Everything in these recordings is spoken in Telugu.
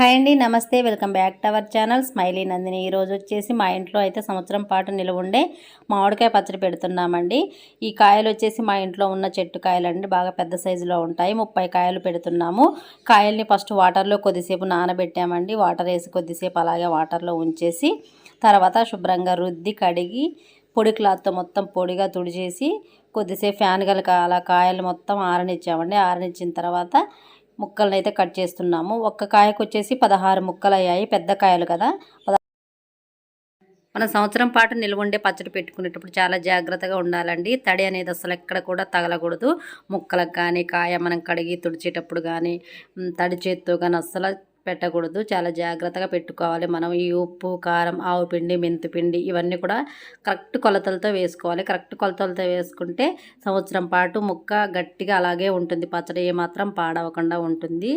హాయ్ అండి నమస్తే welcome back to our channel smiley Nandini. ఈరోజు వచ్చేసి మా ఇంట్లో అయితే సంవత్సరం పాటు నిలువ ఉండే మామిడికాయ పచ్చడి పెడుతున్నామండి. ఈ కాయలు వచ్చేసి మా ఇంట్లో ఉన్న చెట్టు కాయలండి బాగా పెద్ద సైజులో ఉంటాయి. ముప్పై కాయలు పెడుతున్నాము. కాయల్ని ఫస్ట్ వాటర్లో కొద్దిసేపు నానబెట్టామండి. వాటర్ వేసి కొద్దిసేపు అలాగే వాటర్లో ఉంచేసి తర్వాత శుభ్రంగా రుద్ది కడిగి పొడి క్లాత్తో మొత్తం పొడిగా తుడిచేసి కొద్దిసేపు ఫ్యాన్ గల అలా కాయలు మొత్తం ఆరనిచ్చామండి. ఆరనిచ్చిన తర్వాత ముక్కలను అయితే కట్ చేస్తున్నాము. ఒక్క కాయకు వచ్చేసి పదహారు ముక్కలు అయ్యాయి పెద్ద కాయలు కదా. మన సంవత్సరం పాటు నిల్వ ఉండే పచ్చడి పెట్టుకునేటప్పుడు చాలా జాగ్రత్తగా ఉండాలండి. తడి అనేది అసలు ఎక్కడ కూడా తగలకూడదు. ముక్కలకు కానీ కాయ మనం కడిగి తుడిచేటప్పుడు కానీ తడి చేత్తో కానీ అస్సలు పెట్టకూడదు. చాలా జాగ్రత్తగా పెట్టుకోవాలి. మనం ఈ ఉప్పు కారం ఆవు పిండి మెంతిపిండి ఇవన్నీ కూడా కరెక్ట్ కొలతలతో వేసుకోవాలి. కరెక్ట్ కొలతలతో వేసుకుంటే సంవత్సరం పాటు ముక్క గట్టిగా అలాగే ఉంటుంది. పచ్చడి ఏమాత్రం పాడవకుండా ఉంటుంది.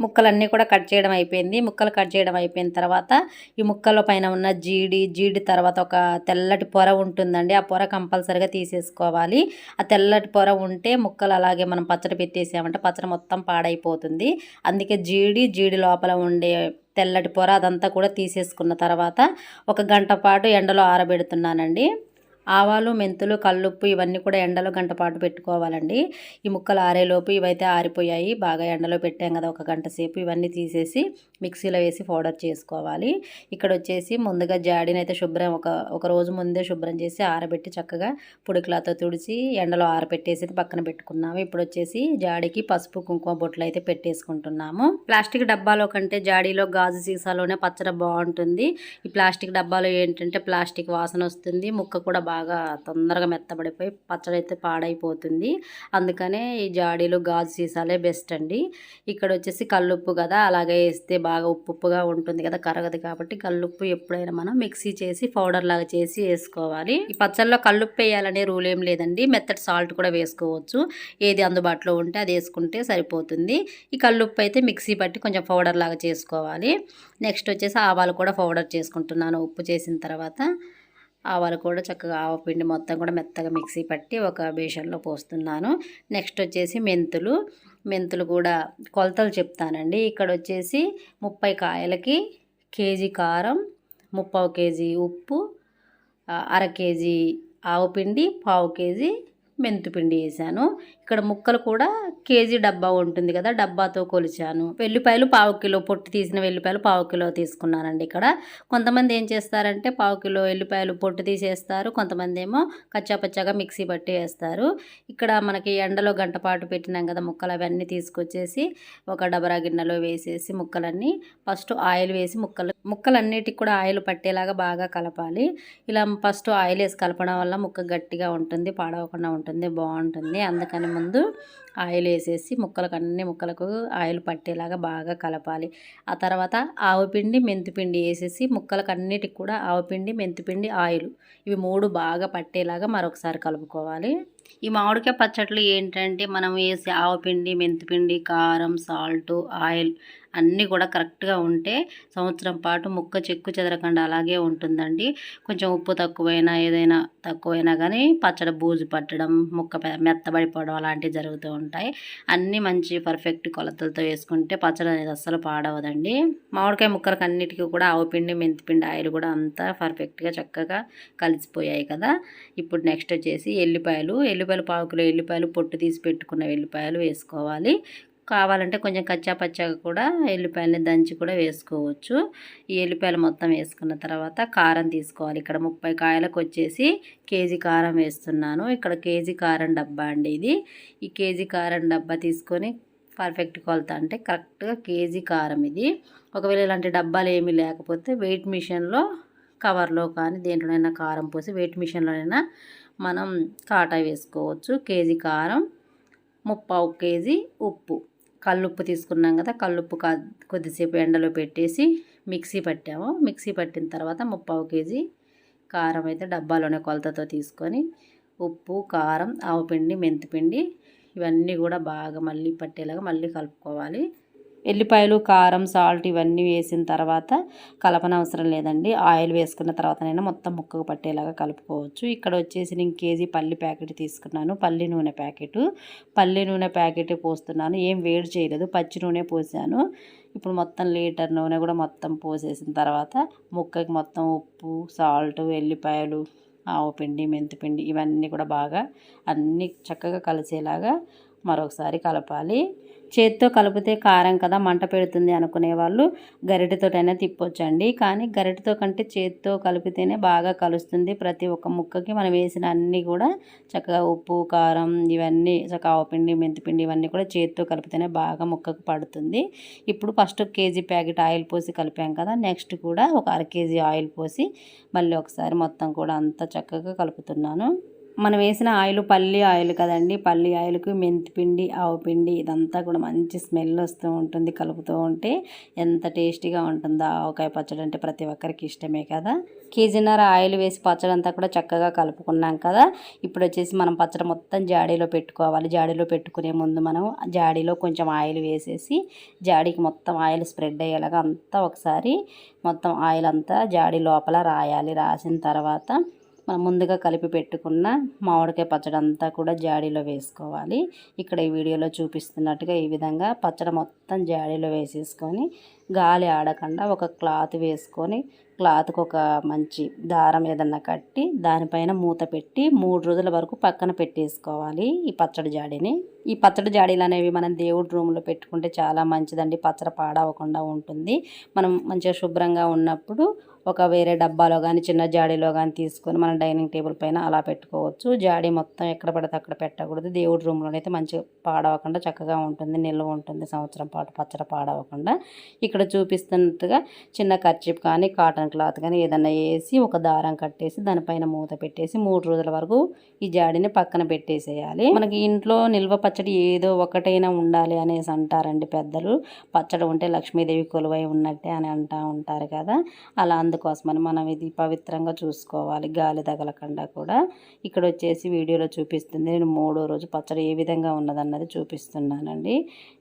ముక్కలన్నీ కూడా కట్ చేయడం అయిపోయింది. ముక్కలు కట్ చేయడం అయిపోయిన తర్వాత ఈ ముక్కల పైన ఉన్న జీడి జీడి తర్వాత ఒక తెల్లటి పొర ఉంటుందండి. ఆ పొర కంపల్సరిగా తీసేసుకోవాలి. ఆ తెల్లటి పొర ఉంటే ముక్కలు అలాగే మనం పచ్చడి పెట్టేసామంటే పచ్చడి మొత్తం పాడైపోతుంది. అందుకే జీడి జీడి లోపల ఉండే తెల్లటి పొర అదంతా కూడా తీసేసుకున్న తర్వాత ఒక గంట పాటు ఎండలో ఆరబెడుతున్నానండి. ఆవాలు మెంతులు కల్లుప్పు ఇవన్నీ కూడా ఎండలో గంట పాటు పెట్టుకోవాలండి. ఈ ముక్కలు ఆరేలోపు ఇవైతే ఆరిపోయాయి. బాగా ఎండలో పెట్టాం కదా ఒక గంట సేపు. ఇవన్నీ తీసేసి మిక్సీలో వేసి పౌడర్ చేసుకోవాలి. ఇక్కడ వచ్చేసి ముందుగా జాడీని అయితే శుభ్రం ఒక ఒక రోజు ముందే శుభ్రం చేసి ఆరబెట్టి చక్కగా పుడుకులతో తుడిచి ఎండలో ఆరబెట్టేసి పక్కన పెట్టుకున్నాము. ఇప్పుడు వచ్చేసి జాడీకి పసుపు కుంకుమ బొట్లు అయితే పెట్టేసుకుంటున్నాము. ప్లాస్టిక్ డబ్బాలో కంటే జాడీలో గాజు సీసాలోనే పచ్చడి బాగుంటుంది. ఈ ప్లాస్టిక్ డబ్బాలో ఏంటంటే ప్లాస్టిక్ వాసన వస్తుంది. ముక్క కూడా బాగా తొందరగా మెత్తబడిపోయి పచ్చడి అయితే పాడైపోతుంది. అందుకనే ఈ జాడీలు గాజు సీసాలే బెస్ట్ అండి. ఇక్కడ వచ్చేసి కల్లుప్పు కదా అలాగే వేస్తే బాగా ఉప్పు ఉప్పుగా ఉంటుంది కదా కరగదు కాబట్టి కల్లుప్పు ఎప్పుడైనా మనం మిక్సీ చేసి పౌడర్ లాగా చేసి వేసుకోవాలి. ఈ పచ్చళ్ళలో కల్లుప్పు వేయాలనే రూల్ ఏం లేదండి. మెత్తటి సాల్ట్ కూడా వేసుకోవచ్చు. ఏది అందుబాటులో ఉంటే అది వేసుకుంటే సరిపోతుంది. ఈ కల్లుప్పు అయితే మిక్సీ పట్టి కొంచెం పౌడర్ లాగా చేసుకోవాలి. నెక్స్ట్ వచ్చేసి ఆవాలు కూడా పౌడర్ చేసుకుంటున్నాను. ఉప్పు చేసిన తర్వాత ఆవాలు కూడా చక్కగా ఆవపిండి మొత్తం కూడా మెత్తగా మిక్సీ పట్టి ఒక బేషన్లో పోస్తున్నాను. నెక్స్ట్ వచ్చేసి మెంతులు. మెంతులు కూడా కొలతలు చెప్తానండి. ఇక్కడ వచ్చేసి ముప్పై కాయలకి కేజీ కారం ముప్పావు కేజీ ఉప్పు అర కేజీ ఆవుపిండి పావు కేజీ మెంతుపిండి వేసాను. ఇక్కడ ముక్కలు కూడా కేజీ డబ్బా ఉంటుంది కదా డబ్బాతో కొలిచాను. వెల్లిపాయలు పావు కిలో పొట్టు తీసిన వెల్లిపాయలు పావు కిలో తీసుకున్నానండి ఇక్కడ. కొంతమంది ఏం చేస్తారంటే పావు కిలో వెల్లిపాయలు పొట్టు తీసేస్తారు కొంతమంది ఏమో కచ్చాపచ్చాగా మిక్సీ పట్టి వేస్తారు. ఇక్కడ మనకి ఎండలో గంట పాటు పెట్టినాం కదా ముక్కలు అవన్నీ తీసుకొచ్చేసి ఒక డబరా గిన్నెలో వేసేసి ముక్కలన్నీ ఫస్ట్ ఆయిల్ వేసి ముక్కలు ముక్కలన్నిటికి కూడా ఆయిల్ పట్టేలాగా బాగా కలపాలి. ఇలా ఫస్ట్ ఆయిల్ వేసి కలపడం వల్ల ముక్క గట్టిగా ఉంటుంది పాడవకుండా ఉంటుంది. ఉంటుంది బాగుంటుంది. అందుకని ముందు ఆయిల్ వేసేసి ముక్కలకు అన్ని ముక్కలకు ఆయిల్ పట్టేలాగా బాగా కలపాలి. ఆ తర్వాత ఆవుపిండి మెంతిపిండి వేసేసి ముక్కలకు అన్నిటికి కూడా ఆవుపిండి మెంతిపిండి ఆయిల్ ఇవి మూడు బాగా పట్టేలాగా మరొకసారి కలుపుకోవాలి. ఈ మామిడికాయ పచ్చట్లు ఏంటంటే మనం వేసి ఆవపిండి మెంతిపిండి కారం సాల్ట్ ఆయిల్ అన్నీ కూడా కరెక్ట్గా ఉంటే సంవత్సరం పాటు ముక్క చెక్కు చెదరకుండా అలాగే ఉంటుందండి. కొంచెం ఉప్పు తక్కువైనా ఏదైనా తక్కువైనా కానీ పచ్చడి బూజు పట్టడం ముక్క మెత్తబడిపోవడం అలాంటివి జరుగుతూ ఉంటాయి ఉంటాయి. అన్నీ మంచి పర్ఫెక్ట్ కొలతలతో వేసుకుంటే పచ్చడి అనేది అస్సలు పాడవదండి. మామిడికాయ ముక్కలకు అన్నిటికీ కూడా ఆవుపిండి మెంతిపిండి ఆయిల్ కూడా అంతా పర్ఫెక్ట్గా చక్కగా కలిసిపోయాయి కదా. ఇప్పుడు నెక్స్ట్ వచ్చేసి ఎల్లిపాయలు. ఎల్లిపాయలు పావుకులో ఎల్లిపాయలు పొట్టు తీసి పెట్టుకున్న ఎల్లిపాయలు వేసుకోవాలి. కావాలంటే కొంచెం కచ్చా పచ్చాగా కూడా ఎల్లిపాయలని దంచి కూడా వేసుకోవచ్చు. ఈ ఎల్లిపాయలు మొత్తం వేసుకున్న తర్వాత కారం తీసుకోవాలి. ఇక్కడ ముప్పై కాయలకు వచ్చేసి కేజీ కారం వేస్తున్నాను. ఇక్కడ కేజీ కారం డబ్బా అండి ఇది. ఈ కేజీ కారం డబ్బా తీసుకొని పర్ఫెక్ట్ కొలత అంటే కరెక్ట్గా కేజీ కారం ఇది. ఒకవేళ ఇలాంటి డబ్బాలు ఏమీ లేకపోతే వెయిట్ మిషన్లో కవర్లో కానీ దేంట్లోనైనా కారం పోసి వెయిట్ మిషన్లోనైనా మనం కాటా వేసుకోవచ్చు. కేజీ కారం ముప్పావు కేజీ ఉప్పు. కల్లుప్పు తీసుకున్నాం కదా కల్లుప్పు కొద్దిసేపు ఎండలో పెట్టేసి మిక్సీ పట్టాము. మిక్సీ పట్టిన తర్వాత ముప్పావు కేజీ కారం అయితే డబ్బాలోనే కొలతతో తీసుకొని ఉప్పు కారం ఆవపిండి మెంతిపిండి ఇవన్నీ కూడా బాగా మళ్ళీ పట్టేలాగా మళ్ళీ కలుపుకోవాలి. ఎల్లిపాయలు కారం సాల్ట్ ఇవన్నీ వేసిన తర్వాత కలపన అవసరం లేదండి. ఆయిల్ వేసుకున్న తర్వాతనైనా మొత్తం ముక్కకు పట్టేలాగా కలుపుకోవచ్చు. ఇక్కడ వచ్చేసి నేను కేజీ పల్లి ప్యాకెట్ తీసుకున్నాను. పల్లి నూనె ప్యాకెట్. పల్లి నూనె ప్యాకెట్ పోస్తున్నాను. ఏం వేడి చేయలేదు. పచ్చి నూనె పోసాను. ఇప్పుడు మొత్తం లీటర్ నూనె కూడా మొత్తం పోసేసిన తర్వాత ముక్కకి మొత్తం ఉప్పు సాల్ట్ వెల్లిపాయలు ఆవు పిండి మెంతిపిండి ఇవన్నీ కూడా బాగా అన్నీ చక్కగా కలిసేలాగా మరొకసారి కలపాలి. చేత్తో కలిపితే కారం కదా మంట పెడుతుంది అనుకునే వాళ్ళు గరిటెతోటైనా తిప్పొచ్చండి. కానీ గరిటెతో కంటే చేత్తో కలిపితేనే బాగా కలుస్తుంది. ప్రతి ఒక్క ముక్కకి మనం వేసిన అన్నీ కూడా చక్కగా ఉప్పు కారం ఇవన్నీ చక్కగా ఆవపిండి మెంతిపిండి ఇవన్నీ కూడా చేత్తో కలిపితేనే బాగా ముక్కకు పడుతుంది. ఇప్పుడు ఫస్ట్ కేజీ ప్యాకెట్ ఆయిల్ పోసి కలిపాం కదా నెక్స్ట్ కూడా ఒక అర కేజీ ఆయిల్ పోసి మళ్ళీ ఒకసారి మొత్తం కూడా అంతా చక్కగా కలుపుతున్నాను. మనం వేసిన ఆయిల్ పల్లి ఆయిల్ కదండి. పల్లి ఆయిల్కి మెంతిపిండి ఆవు పిండి ఇదంతా కూడా మంచి స్మెల్ వస్తూ ఉంటుంది కలుపుతూ ఉంటే ఎంత టేస్టీగా ఉంటుందో. ఆవకాయ పచ్చడి అంటే ప్రతి ఒక్కరికి ఇష్టమే కదా. కేజీన్నర ఆయిల్ వేసి పచ్చడి అంతా కూడా చక్కగా కలుపుకున్నాం కదా. ఇప్పుడు వచ్చేసి మనం పచ్చడి మొత్తం జాడీలో పెట్టుకోవాలి. జాడీలో పెట్టుకునే ముందు మనం జాడీలో కొంచెం ఆయిల్ వేసేసి జాడీకి మొత్తం ఆయిల్ స్ప్రెడ్ అయ్యేలాగా అంతా ఒకసారి మొత్తం ఆయిల్ అంతా జాడీ లోపల రాయాలి. రాసిన తర్వాత మనం ముందుగా కలిపి పెట్టుకున్న మామిడికాయ పచ్చడి అంతా కూడా జాడీలో వేసుకోవాలి. ఇక్కడ ఈ వీడియోలో చూపిస్తున్నట్టుగా ఈ విధంగా పచ్చడి మొత్తం జాడీలో వేసేసుకొని గాలి ఆడకుండా ఒక క్లాత్ వేసుకొని క్లాత్కి ఒక మంచి దారం ఏదన్నా కట్టి దానిపైన మూత పెట్టి మూడు రోజుల వరకు పక్కన పెట్టేసుకోవాలి ఈ పచ్చడి జాడీని. ఈ పచ్చడి జాడీలు అనేవి మనం దేవుడి రూమ్లో పెట్టుకుంటే చాలా మంచిదండి. పచ్చడి పాడవకుండా ఉంటుంది. మనం మంచిగా శుభ్రంగా ఉన్నప్పుడు ఒక వేరే డబ్బాలో కానీ చిన్న జాడీలో కానీ తీసుకొని మన డైనింగ్ టేబుల్ పైన అలా పెట్టుకోవచ్చు. జాడీ మొత్తం ఎక్కడ పడితే అక్కడ పెట్టకూడదు. దేవుడి రూమ్లోనే అయితే మంచిగా పాడవకుండా చక్కగా ఉంటుంది. నిల్వ ఉంటుంది. సంవత్సరం పాటు పచ్చడి పాడవకుండా. ఇక్కడ చూపిస్తున్నట్టుగా చిన్న కర్చీప్ కానీ కాటన్ క్లాత్ కానీ ఏదైనా వేసి ఒక దారం కట్టేసి దానిపైన మూత పెట్టేసి మూడు రోజుల వరకు ఈ జాడీని పక్కన పెట్టేసేయాలి. మనకి ఇంట్లో నిల్వ పచ్చడి ఏదో ఒకటైనా ఉండాలి అనేసి అంటారండి పెద్దలు. పచ్చడి ఉంటే లక్ష్మీదేవి కొలువై ఉన్నట్టే అని అంటూ ఉంటారు కదా. అలా అందుకోసమని మనం ఇది పవిత్రంగా చూసుకోవాలి. గాలి తగలకుండా కూడా. ఇక్కడ వచ్చేసి వీడియోలో చూపిస్తుంది. నేను మూడో రోజు పచ్చడి ఏ విధంగా ఉన్నదన్నది చూపిస్తున్నానండి.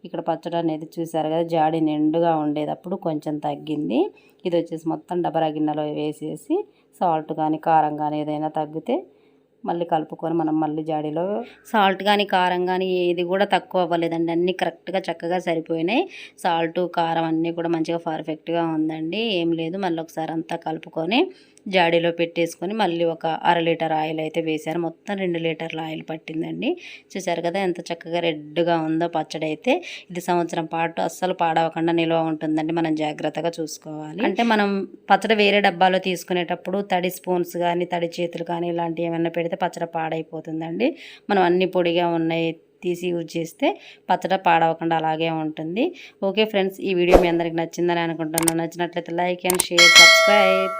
ఇక్కడ పచ్చడి అనేది చూసారు కదా జాడి నిండుగా ఉండేటప్పుడు కొంచెం తగ్గింది. ఇది వచ్చేసి మొత్తం డబరా గిన్నెలో వేసేసి సాల్ట్ కానీ కారం కానీ ఏదైనా తగ్గితే మళ్ళీ కలుపుకొని మనం మళ్ళీ జాడీలో సాల్ట్ కానీ కారం కానీ ఏది కూడా తక్కువ అవ్వలేదండి. అన్నీ కరెక్ట్గా చక్కగా సరిపోయినాయి. సాల్ట్ కారం అన్నీ కూడా మంచిగా పర్ఫెక్ట్గా ఉందండి. ఏం లేదు మళ్ళీ ఒకసారి అంతా కలుపుకొని జాడీలో పెట్టేసుకొని మళ్ళీ ఒక అర లీటర్ ఆయిల్ అయితే వేశారు. మొత్తం రెండు లీటర్ల ఆయిల్ పట్టిందండి. చూసారు కదా ఎంత చక్కగా రెడ్గా ఉందో పచ్చడి అయితే ఇది సంవత్సరం పాటు అస్సలు పాడవకుండా నిల్వ ఉంటుందండి. మనం జాగ్రత్తగా చూసుకోవాలి. అంటే మనం పచ్చడి వేరే డబ్బాలో తీసుకునేటప్పుడు తడి స్పూన్స్ కానీ తడి చేతులు కానీ ఇలాంటివి ఏమైనా పెడితే పచ్చడి పాడైపోతుందండి. మనం అన్ని పొడిగా ఉన్నాయి తీసి యూజ్ చేస్తే పచ్చడి పాడవకుండా అలాగే ఉంటుంది. ఓకే ఫ్రెండ్స్ ఈ వీడియో మీ అందరికి నచ్చిందని అనుకుంటున్నాను. నచ్చినట్లయితే లైక్ అండ్ షేర్ సబ్స్క్రైబ్.